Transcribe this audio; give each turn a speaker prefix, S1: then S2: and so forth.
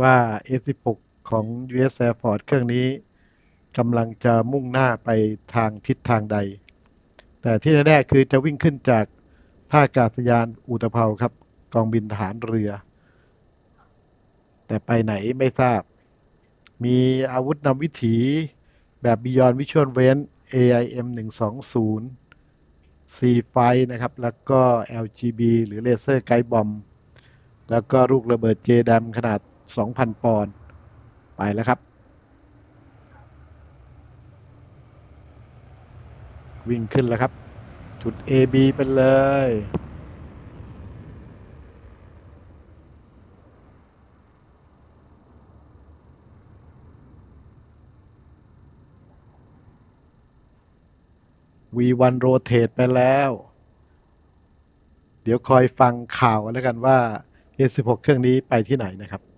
S1: ว่า F16 ของ US Air Force เครื่องนี้กำลังจะมุ่งหน้าไปทางทิศทางใด แต่ที่แน่ๆคือจะวิ่งขึ้นจากท่าอากาศยานอุตภเปาครับ กองบินทหารเรือ แต่ไปไหนไม่ทราบ มีอาวุธนำวิถีแบบ Beyond Visual v a n AIM 120 C ไฟนะครับ แล้วก็ LGB หรือเลเซอร์ไกด์บอม แล้วก็ลูกระเบิดเจดมขนาด 2,000 ปอนด์ไปแล้วครับ วิ่งขึ้นแล้วครับ จุด AB ไปเลย V1 rotate ไปแล้ว เดี๋ยวคอยฟังข่าวกันแล้วกันว่า S16 เครื่องนี้ไปที่ไหนนะครับ